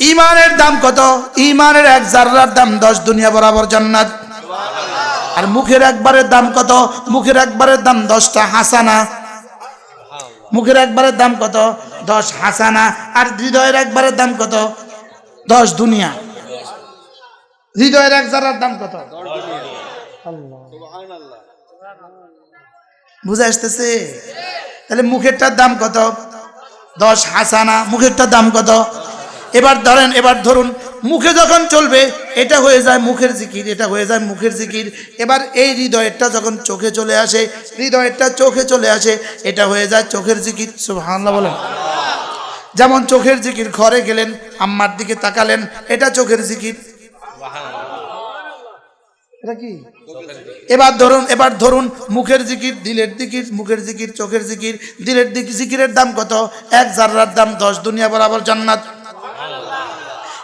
ইমানের দাম কত? ইমানের এক জাররার দাম দশ দুনিয়া বরাবর জান্নাত। আর মুখের একবারের দাম কত? মুখের একবারের দাম দশটা হাসানা। মুখের একবারের দাম কত? দশ হাসানা। আর হৃদয়ের একবারের দাম কত? দশ দুনিয়া। হৃদয়ের এক জারার দাম কত? বুঝে আসতেছে? তাহলে মুখেরটার দাম কত? দশ হাসানা। মুখেরটার দাম কত? এবার ধরেন, এবার ধরুন, মুখে যখন চলবে, এটা হয়ে যায় মুখের জিকির, এটা হয়ে যায় মুখের জিকির। এবার এই হৃদয়েরটা যখন চোখে চলে আসে, হৃদয়েরটা চোখে চলে আসে, এটা হয়ে যায় চোখের জিকির। সুবহানাল্লাহ বলেন। যেমন চোখের জিকির, ঘরে গেলেন, আম্মার দিকে তাকালেন, এটা চোখের জিকির। এটা কি? এবার ধরুন এবার ধরুন, মুখের জিকির, দিলের জিকির, মুখের জিকির, চোখের জিকির, দিলের দিক জিকিরের দাম কত? এক জাররার দাম দশ, দুনিয়া বরাবর জান্নাত।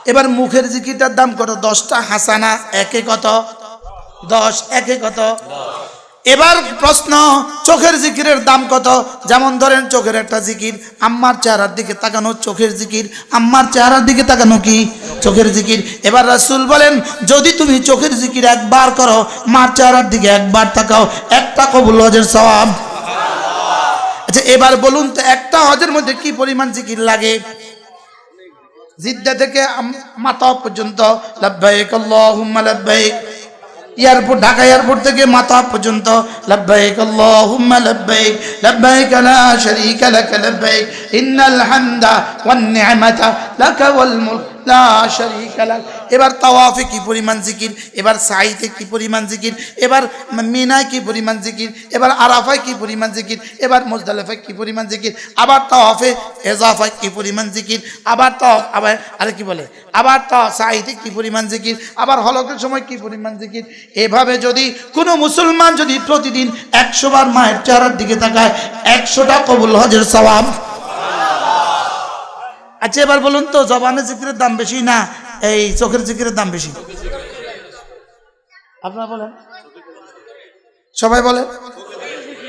এবার মুখের জিকিরটার দাম কত? দশটা হাসানা, একে কত? দশ, একে কত? এবার প্রশ্ন, চোখের জিকিরের দাম কত? যেমন ধরেন চোখের একটা জিকির, আম্মার চেহারার দিকে তাকানো চোখের জিকির, আম্মার চেহারার দিকে তাকানো কি? চোখের জিকির। এবার রাসুল বলেন, যদি তুমি চোখের জিকির একবার করো, মার চেহারার দিকে একবার তাকাও, একটা কবুল হজের সওয়াব। আচ্ছা এবার বলুন তো, একটা হজের মধ্যে কি পরিমাণ জিকির লাগে? জিদ্দা থেকে আম- মাতা পর্যন্ত লাব্বাইক আল্লাহুম্মা লাব্বাইক এয়ারপোর্ট ঢাকা এয়ারপোর্ট থেকে মাতা পর্যন্ত লাব্বাইক আল্লাহুম্মা লাব্বাইক লাব্বাইক লা শারীকা লাক লাব্বাইক ইন্নাল হামদা ওয়ান নি'মাতা লাক ওয়াল মুলক এবার তাওয়াফে কি পরিমাণ জিকির? এবার সাইতে কি পরিমাণ জিকির? এবার মিনায় কি পরিমাণ জিকির? এবার আরাফায় কি পরিমাণ জিকির? এবার মুজদালিফায় কি পরিমাণ জিকির? আবার তাওয়াফে এজাফায় কি পরিমাণ জিকির? আবার তাওয়াফ আবার, আরে কি বলে? আবার তা সাইতে কি পরিমাণ জিকির? আবার হলকের সময় কি পরিমাণ জিকির? এভাবে যদি কোনো মুসলমান যদি প্রতিদিন একশো বার মায়ের চেহারার দিকে তাকায়, একশোটা কবুল হজের সওয়াব আচ্ছা এবার বলুন তো জবানের জিকিরের দাম বেশি না এই চোখের জিকিরের দাম বেশি? আপনারা বলেন। সবাই বলে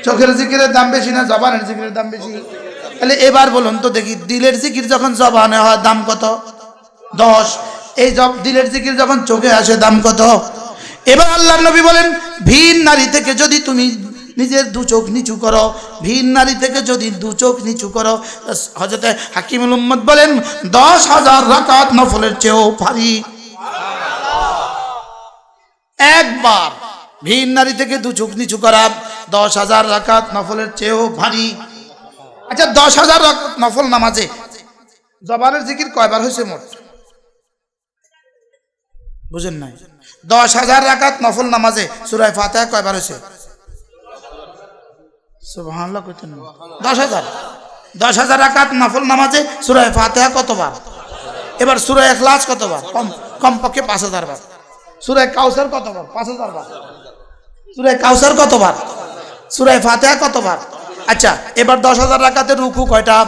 চোখের জিকিরের দাম বেশি না, জবানের জিকিরের দাম বেশি? তাহলে এবার বলুন তো দেখি, দিলের জিকির যখন জবানে হয়, দাম কত? দশ। এই জব, দিলের জিকির যখন চোখে আসে, দাম কত? এবার আল্লাহ নবী বলেন, ভিন নারী থেকে যদি তুমি নিজের দু চোখ নিচু করো। ভিন নারী থেকে যদি দু চোখ নিচু করো হজরতে হাকিমুল উম্মদ বলেন, দশ হাজার রাকাত নফলের চেয়েও ভারী। একবার ভিন নারী থেকে দু চোখ নিচু করা, দশ হাজার রাকাত নফলের চেয়েও ভারী। আচ্ছা দশ হাজার রাকাত নফল নামাজে জবানের জিকির কয়বার হয়েছে মোট? বুঝেন নাই। দশ হাজার রাকাত নফল নামাজে সুরায় ফাতেহা কয়বার হয়েছে? দশ হাজার। দশ হাজার রাকাত নফল সুরায় ফাতেহা কতবার? এবার সুরায় এখলাস কতবার? কম কমপক্ষে পাঁচ হাজার কতবার? পাঁচ হাজার কতবার? ফাতেহা কতবার? আচ্ছা এবার দশ হাজার রাকাতের রুকু কয়টা?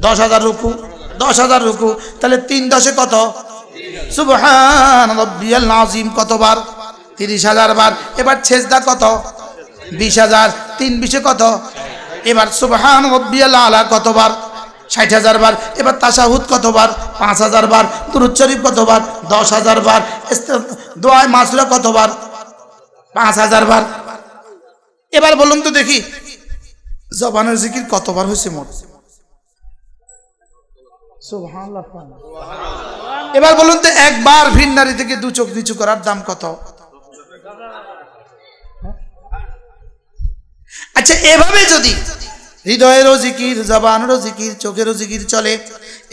দশ হাজার রুকু। দশ হাজার রুকু। তাহলে তিন দশে কত? সুবহান কতবার? তিরিশ হাজার বার। এবার ছেজদা কত? বিশ হাজার, তিন বিশে কত? এবার সুবহান রব্বিয়াল আলা কতবার? ষাট হাজার বার। এবার তাসাহুদ কতবার? পাঁচ হাজার বার। দুরুদ কতবার? দশ হাজার বার। দোয়ায় মাসলা কতবার? পাঁচ হাজার বার। এবার বলুন তো দেখি, জবানের জিকির কতবার হয়েছে মোট? এবার বলুন তো একবার ভিন নারী থেকে দু চোখ নিচু করার দাম কত? আচ্ছা এভাবে যদি হৃদয়েরও জিকির জবানেরও জিকির চোখেরও জিকির চলে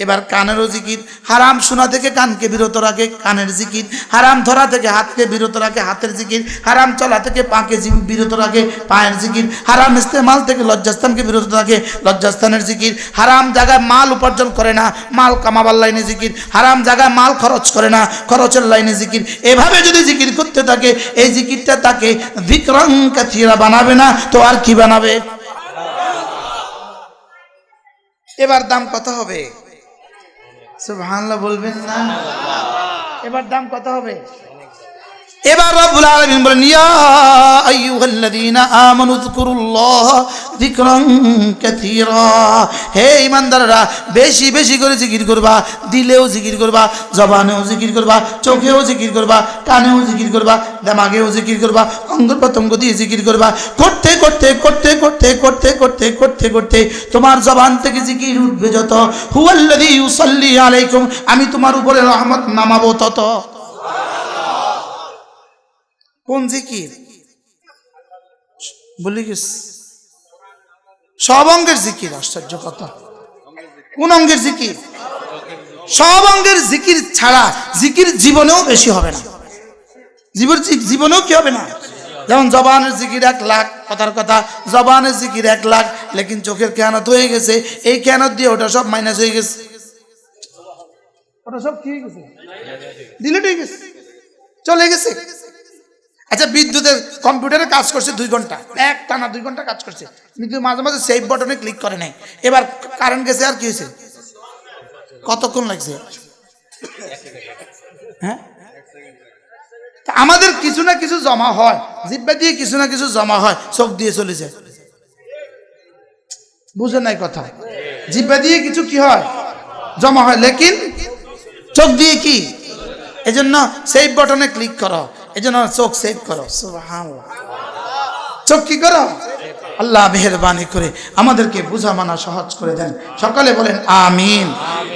এবার কানেরও জিকির। হারাম শোনা থেকে কানকে বিরত রাখে কানের জিকির। হারাম ধরা থেকে হাতকে বিরত রাখে হাতের জিকির। হারাম চলা থেকে পাকে বিরত রাখে পায়ের জিকির। হারাম ইস্তেমাল থেকে লজ্জাস্থানকে বিরত রাখে লজ্জাস্থানের জিকির। হারাম জায়গায় মাল উপার্জন করে না, মাল কামাবার লাইনে জিকির। হারাম জায়গায় মাল খরচ করে না, খরচের লাইনে জিকির। এভাবে যদি জিকির করতে থাকে, এই জিকিরটা তাকে বিক্রম কাথিরা বানাবে না, তো আর কি বানাবে? এবার দাম কত হবে? সুবহানাল্লাহ বলবেন না? এবার দাম কত হবে? এবার রব্বুল আলামিন বলেন, ইয়া আইয়ুহাল্লাযীনা আমানু যকুরুল্লাহ যিকরান কাসীরা। হে ঈমানদাররা, বেশি বেশি করে জিকির করবা, দিলেও জিকির করবা, জবানেও জিকির করবা, চোখেও জিকির করবা, কানেও জিকির করবা, দেমাগেও জিকির করবা অঙ্গ প্রত্যঙ্গ দিয়ে জিকির করবা। করতে করতে করতে করতে করতে করতে করতে করতে তোমার জবান থেকে জিকির উঠবে যত। হুয়াল্লাযী ইউসাল্লি আলাইকুম, আমি তোমার উপরে রহমত নামাবো তত। কোন জিকির? বলি সব অঙ্গের জিকির, আশ্চর্য কথা। কোন অঙ্গের জিকির? সব অঙ্গের জিকির ছাড়া জিকির জীবনেও বেশি হবে না। জীবন জীবনেও কি হবে না? যেমন জবানের জিকির এক লাখ, কথার কথা। জবানের জিকির এক লাখ, লেকিন চোখের কেয়ানত হয়ে গেছে। এই কেয়ানত দিয়ে ওটা সব মাইনাস হয়ে গেছে। ওটা সব কি হয়ে গেছে? ডিলেট হয়ে গেছে। চলে গেছে। আচ্ছা বিদ্যুতের কম্পিউটারে কাজ করছে দুই ঘণ্টা। এক টানা দুই ঘণ্টা কাজ করছে। কিন্তু মাঝে মাঝে সেভ বটনে ক্লিক করে নাই। এবার কারেন্ট গেছে আর কি হয়েছে? কতক্ষণ লাগছে? হ্যাঁ? আমাদের কিছু না কিছু জমা হয়। জিব্বা দিয়ে কিছু না কিছু জমা হয়, চোখ দিয়ে চলে যায় বুঝে নাই কথা। জিব্বা দিয়ে কিছু কি হয়? জমা হয়। লেকিন চোখ দিয়ে কি? এজন্য সেভ বটনে ক্লিক করো। এজন্য চোখ সেভ করো। চোখ কি করো? আল্লাহ মেহরবানি করে আমাদেরকে বুঝা মানা সহজ করে দেন। সকালে বলেন আমিন।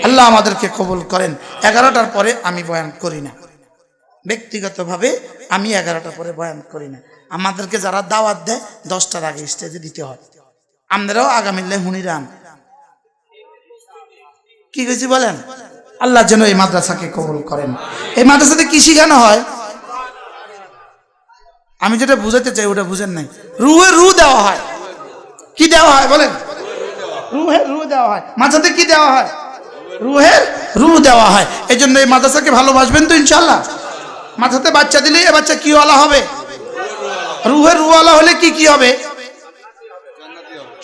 আল্লাহ আমাদেরকে কবুল করেন। এগারোটার পরে আমি বয়ান করি না। ব্যক্তিগতভাবে আমি এগারোটার পরে বয়ান করি না। আমাদেরকে যারা দাওয়াত দেয়, দশটার আগে স্টেজে দিতে হয়। আমরাও আগামীলে হুনিরান কি হয়েছে বলেন? আল্লাহ যেন এই মাদ্রাসাকে কবুল করেন। এই মাদ্রাসাতে কি শিখানো হয়? আমি যেটা বুঝাতে চাই, ওটা বুঝেন নাই। রুহে রু দেওয়া হয়। কি দেওয়া হয় বলেন? রুহে রু দেওয়া হয়। মাথাতে কি দেওয়া হয়? রুহের রু দেওয়া হয়। এই জন্য এই মাদ্রাসাকে ভালোবাসবেন তো ইনশাল্লাহ মাথাতে বাচ্চা দিলে এ বাচ্চা কি ওয়ালা হবে। রুহের রুওয়ালা হলে কি কি হবে?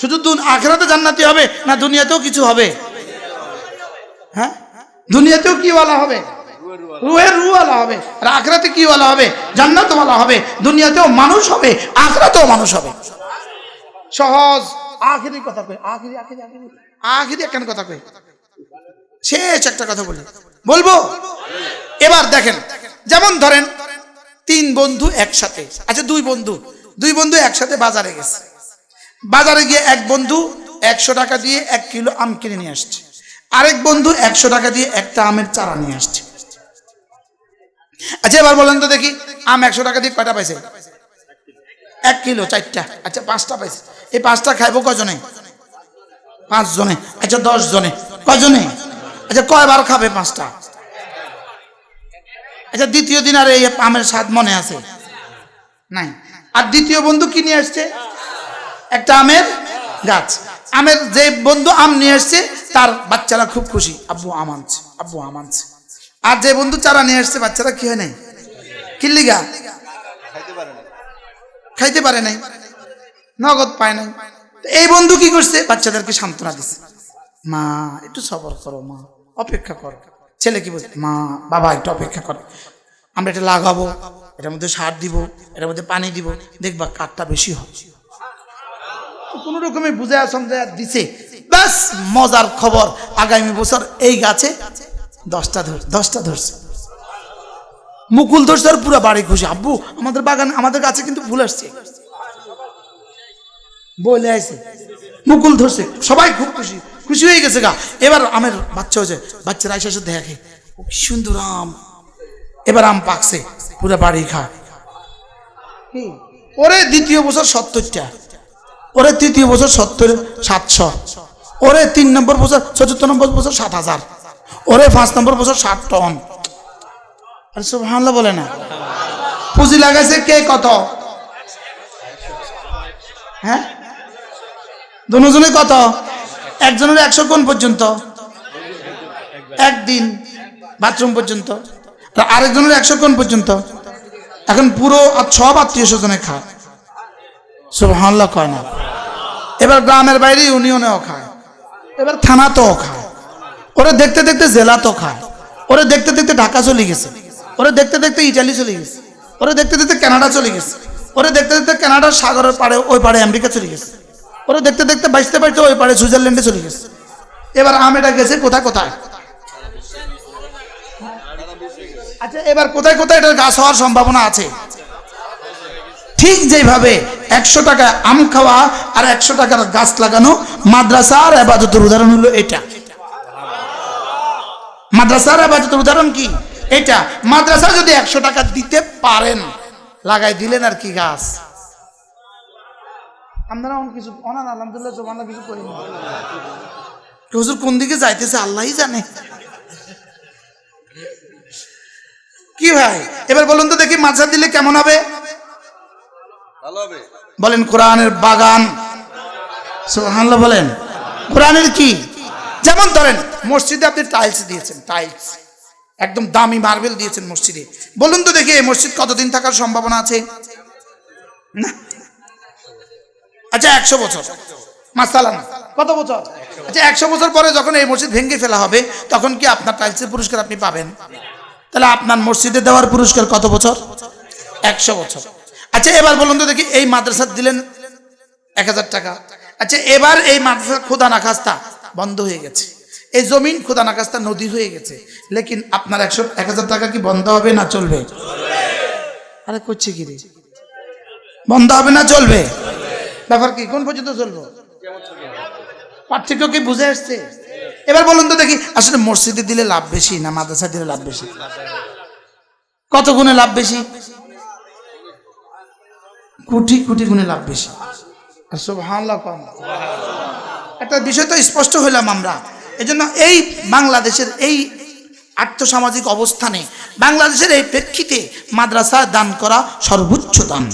শুধু আখেরাতে জান্নাতি হবে না দুনিয়াতেও কিছু হবে? হ্যাঁ? দুনিয়াতেও কি ওয়ালা হবে। রুহের রুওয়ালা হবে আর আখরাতে কি ওয়ালা হবে? জান্নাতওয়ালা হবে, দুনিয়াতেও মানুষ হবে, আখরাতেও মানুষ হবে। সহজ। আখেরি কথা কই? আখেরি আখেরি আখেরি। আখেরি কথা কই? শেষ একটা কথা বলি। বলব? এবার দেখেন, যেমন ধরেন, তিন বন্ধু একসাথে আচ্ছা দুই বন্ধু। দুই বন্ধু একসাথে বাজারে গেছে। বাজারে গিয়ে এক বন্ধু একশো টাকা দিয়ে এক কিলো আম কিনে নিয়ে আসছে। আরেক বন্ধু একশো টাকা দিয়ে একটা আমের চারা নিয়ে আসছে। আচ্ছা এবার বলেন তো দেখি, আম একশো টাকা দিয়ে কয়টা পাইছে? এক কিলো, চারটা। আচ্ছা পাঁচটা পাইছে। এই পাঁচটা খাইবো কজনে? পাঁচ জনে আচ্ছা দশ জনে কজনে? আচ্ছা কয়বার খাবে পাঁচটা? আচ্ছা দ্বিতীয় দিন আর এই আমের স্বাদ মনে আছে? নাই। আর দ্বিতীয় বন্ধু কি নিয়ে আসছে? একটা আমের গাছ। আমের যে বন্ধু আম নিয়ে আসছে, তার বাচ্চারা খুব খুশি। আব্বু, আম আনছে। আব্বু, আম আনছে। আর যে বন্ধু চারা নিয়ে আসছে, বাচ্চারা কি হয় নাই? কিল্লিগা খাইতে পারে নাই। নগদ পায় নাই। এই বন্ধু কি করছে? বাচ্চাদেরকে সান্ত্বনা দিচ্ছে মা, একটু সবর করো, মা, অপেক্ষা কর। ছেলে কি বলছে? মা, বাবা, একটু অপেক্ষা করো। আমরা এটা লাগাবো, এটার মধ্যে সার দিব, এটার মধ্যে পানি দিব, দেখবা কাঠটা বেশি হয়। কোন রকমে বুঝে সমঝায় দিছে। ব্যাস, মজার খবর। আগামী বছর এই গাছে দশটা দশটা ধরছে। মুকুল ধরছে আর পুরো বাড়ি খুশি। আব্বু, আমাদের বাগানে, আমাদের গাছে কিন্তু ফুল আসছে। বলে আছে মুকুল ধরছে। সবাই খুব খুশি। খুশি হয়ে গেছে গা। এবার আমের বাচ্চা হয়েছে। বাচ্চারা এসে এসে দেখে। কি সুন্দর আম। এবার আম পাকছে। পুরো বাড়ি খা? ওরে দ্বিতীয় বছর সত্তরটা। ওরে তৃতীয় বছর সত্তর, সাতশো। ওরে তিন নম্বর বছর, চতুর্থ নম্বর বছর সাত হাজার। ওরে পাঁচ নম্বর বছর ষাট টন। আরে সব হামলা বলে না। পুঁজি লাগাইছে কে কত? হ্যাঁ? দুজনে কত? একজনের একশো কোন পর্যন্ত। একদিন বাথরুম পর্যন্ত। আরেকজনের একশো কোন পর্যন্ত। এখন পুরো সব আত্মীয় স্বজনে খায় সব হাল্লা কয় না। এবার গ্রামের বাইরে ইউনিয়নেও খায়। এবার থানাতেও খায়। ওরা দেখতে দেখতে জেলাতেও খায়। ওরা দেখতে দেখতে ঢাকা চলে গেছে। ওরা দেখতে দেখতে ইটালি চলে গেছে। ওরে দেখতে দেখতে কানাডা চলে গেছে। ওরা দেখতে দেখতে কানাডার সাগরের পাড়ে ওই পাড়ে আমেরিকা চলে গেছে। ওরে দেখতে দেখতে বাইসতে বাইতে ওই পাড়ে সুইজারল্যান্ডে চলে গেছে। এবার আমেটা গেছে কোথায় কোথায়? আচ্ছা এবার কোথায় কোথায় এটার গাছ হওয়ার সম্ভাবনা আছে? ঠিক যেভাবে একশো টাকা আম খাওয়া আর একশো টাকার গাছ লাগানো মাদ্রাসা আর আবাদতের উদাহরণ হলো এটা। মাদ্রাসার আবাদতের উদাহরণ কি? এটা মাদ্রাসা যদি একশো টাকা দিতে পারেন লাগাই দিলেন আর কি গাছ। আপনারা অন কিছু অনান আলহামদুলিল্লাহ জমানা কিছু করি না। হুজুর কোন দিকে যাইতেছে? আল্লাহই জানে। কি ভাই? এবার বলুন তো দেখি মাদ্রাসা দিলে কেমন হবে? হবে। বলেন কোরআনের বাগান। সুবহানাল্লাহ বলেন। কোরআনের কি? যেমন ধরেন, মসজিদে আপনি টাইলস দিয়েছেন টাইলস একদম দামি মার্বেল দিয়েছেন মসজিদে। বলুন তো দেখি, এই মসজিদ কতদিন থাকার সম্ভাবনা আছে? না। আচ্ছা একশো বছর। মাসালান কত বছর? আচ্ছা একশো বছর পরে যখন এই মসজিদ ভেঙে ফেলা হবে, তখন কি আপনার টাইলসের পুরস্কার আপনি পাবেন? তাহলে আপনার মসজিদে দেওয়ার পুরস্কার কত বছর? একশো বছর। আচ্ছা এবার বলুন তো দেখি, এই মাদ্রাসা দিলেন এক হাজার টাকা। আচ্ছা এবার এই মাদ্রাসা খোদা নাকাস্তা বন্ধ হয়ে গেছে। এই জমিন খোদা নাকাস্তা নদী হয়ে গেছে। লেকিন আপনার একশো এক হাজার টাকা কি বন্ধ হবে না চলবে? আরে করছে কি রে? বন্ধ হবে না চলবে? ব্যাপার কি? কোন পর্যন্ত চলবো? পার্থক্য কি বুঝে আসছে? এবার বলুন তো দেখি, আসলে মসজিদে দিলে লাভ বেশি না মাদ্রাসা দিলে লাভ বেশি? কত গুণে লাভ বেশি? কোটি কোটি গুণে লাভ বেশি। আর সুবহানাল্লাহ কম একটা বিষয় তো স্পষ্ট হইলাম আমরা। এজন্য এই বাংলাদেশের এই আর্থসামাজিক অবস্থানে বাংলাদেশের এই প্রেক্ষিতে মাদ্রাসা দান করা সর্বোচ্চ দান।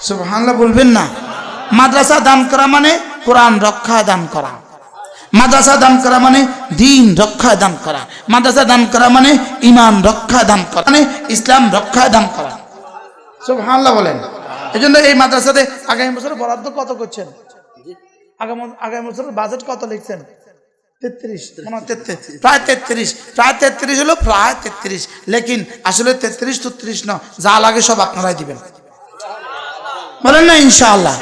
সুবহানাল্লাহ, বলবেন না। মাদ্রাসা দান করা মানে কোরআন রক্ষায় দান করা। মাদ্রাসা দান করা মানে দিন রক্ষা দান করা। মাদ্রাসা দান করা মানে ইমান রক্ষা দান করা। মানে ইসলাম রক্ষায় দান করা। সুবহানাল্লাহ বলেন। এই জন্য এই মাদ্রাসাতে আগামী বছর বরাদ্দ কত করছেন? আগামী আগামী বছরের বাজেট কত লিখছেন? তেত্রিশ প্রায় তেত্রিশ। প্রায় তেত্রিশ হলো প্রায় তেত্রিশ। লেকিন আসলে তেত্রিশ তেত্রিশ ন যা লাগে সব আপনারাই দিবেন। বলেন না ইনশাআল্লাহ।